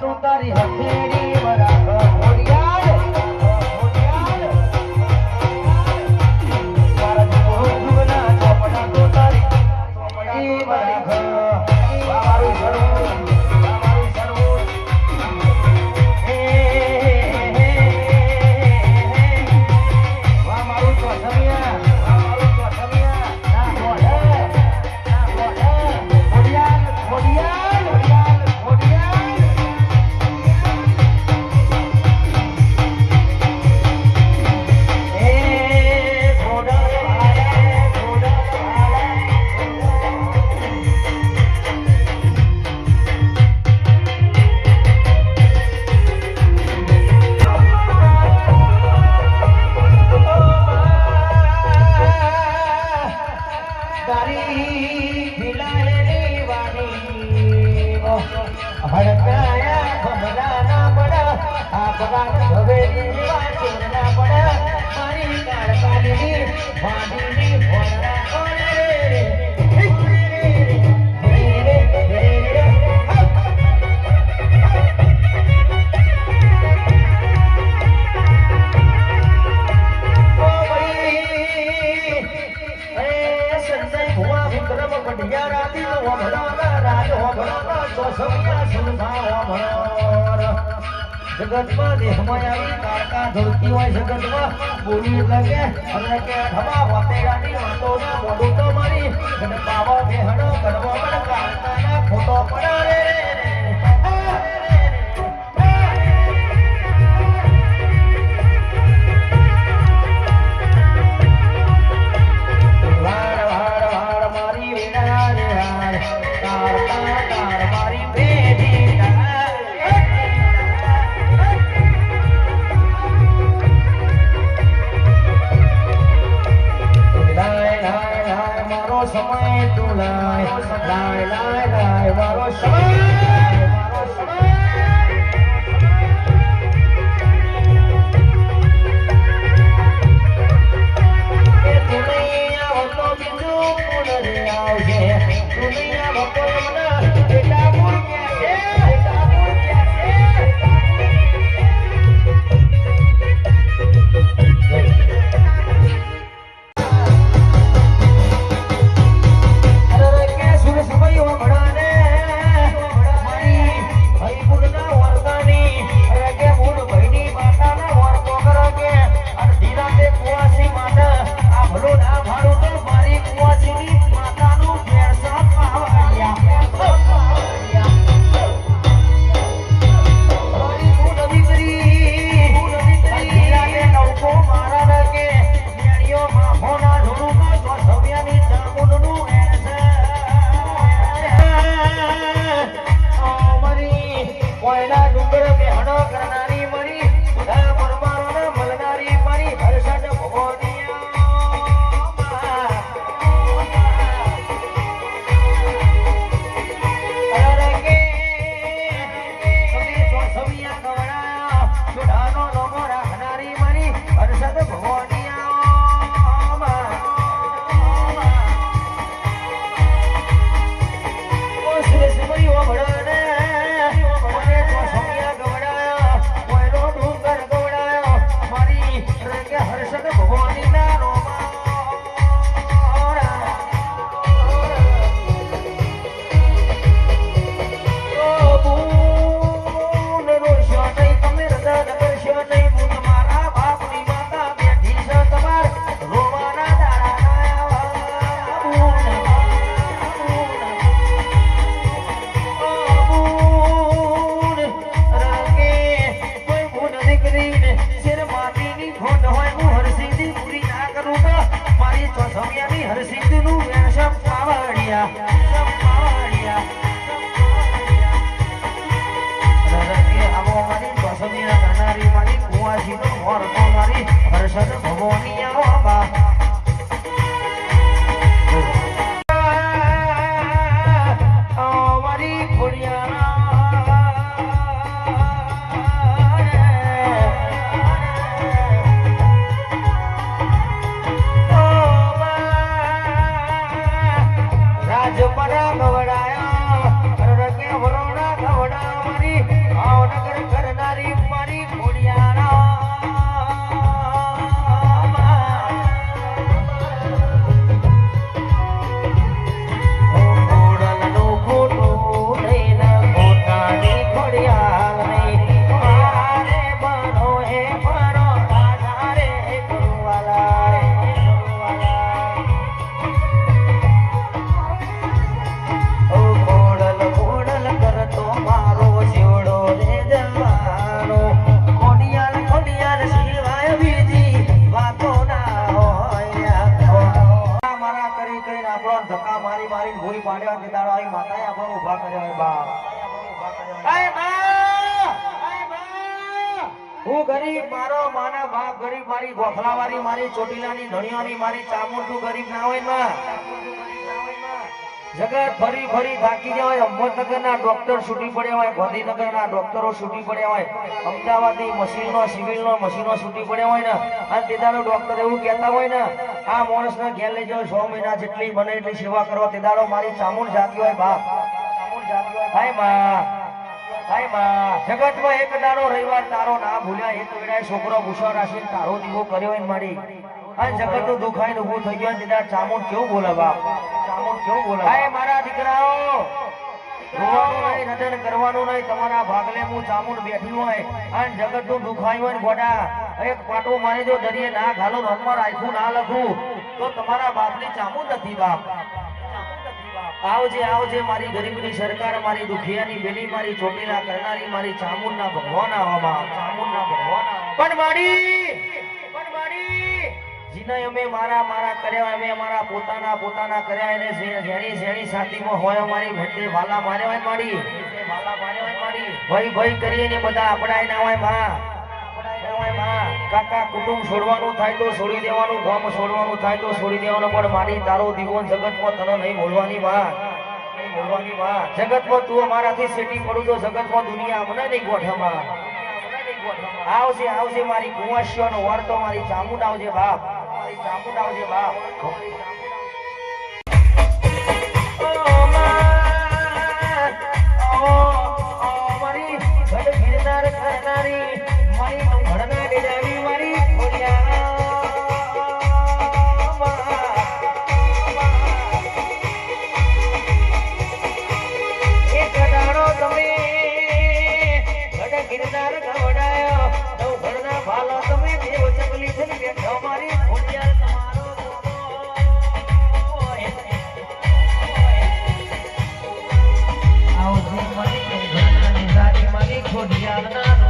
তো তারি হয় રાજ હો ભરો તો સૌના સંસાર હો ભરો જગતમાં દેહમાં આવી તારકા ધરતી હોય જગતમાં. બોલી એટલે કે એટલે કે ખમા વાતેરાની વાતો ના મોઢું તો મારી, અને પાવા દેહણો કરવા મને સિદ્ધનું વ્યાસમ પાવડિયા મારી કુવાજી નો મોર તો મારી હર્ષદ ભગવાનિયા બાપા. Thank you. ભૂઈ પાડ્યા દાડો આવી માતાએ આપણને ઊભા કર્યો હોય બાપ બા! હું ગરીબ મારો માના બાપ ગરીબ મારી ગોખલાવાળી મારી ચોટીલાની ધણિયાની મારી ચામુંડું ગરીબ ના હોયમાં જગત ફરી ફરી થાકી ગયા હોય અહમદનગરના ડોક્ટર છૂટી પડ્યા હોય, ગાંધીનગરના ડોક્ટરો છૂટી પડ્યા હોય, અમદાવાદની મશીનો, સિવિલનો મશીનો છૂટી પડ્યા હોય ને, અને તેદાનો ડોક્ટર એવું કહેતા હોય ને, આ માણસને ઘેર લઈ જાઓ છ મહિના જેટલી બને એટલી સેવા કરો તેદારો મારી ચામુંડ જાતી હોય, બા. હોય બા હાય બા જગતમાં એક દાડો રવિવાર, તારો ના ભૂલ્યા, એક વેળાએ છોકરો ગુસ્સો રાખીને તારો દીવો કર્યો હોય ને મારી. અને જગતનું દુખાઈને ઊભું થઈ ગયો તેદાર ચામુંડ કેવું બોલે બાપ મારા દીકરાઓ કરવાનું નહીં તમારા ભાગલે હું ચામુંડ બેઠી હોય અને જગતનું દુખાયું હોય ગોડા એક પાટો મારી દો દરિયે ના ઘાલો નંબર આખું ના લખું તો તમારા બાપની ચામુંડ નથી બાપ. આવજે આવજે મારી ગરીબની સરકાર મારી દુખિયાની બેલી મારી ચોટીલા કરનારી મારી ચામુંડના ભગવાન આવામાં ચામુંડના ભગવાન પણ મારી જીને અમે મારા મારા કર્યા, અમે અમારા પોતાના પોતાના કર્યા એને જેની જેની હોય અમારી ભેટે વાલા માર્યા હોય મારી. વાલા માર્યા હોય ભય ભય કરીએ ને બધા આપણા એના હોયમાં. કાકા, કુટુંબ છોડવાનું થાય તો છોડી દેવાનું, ગામ છોડવાનું થાય તો છોડી દેવાનું, પણ મારી તારો દીવોન જગતમાં તને નહીં બોલવાની વાત. નહીં બોલવાની વાત. જગતમાં તું અમારાથી સેટી પડું તો જગતમાં દુનિયા મને નહીં ગોઠમાં આવશે આવશે મારી કુંવશીઓનો વાર તો મારી ચામુંડ આવજે બાપ. મારી ચામુંડ આવજે બાપ ઓ Hodiana.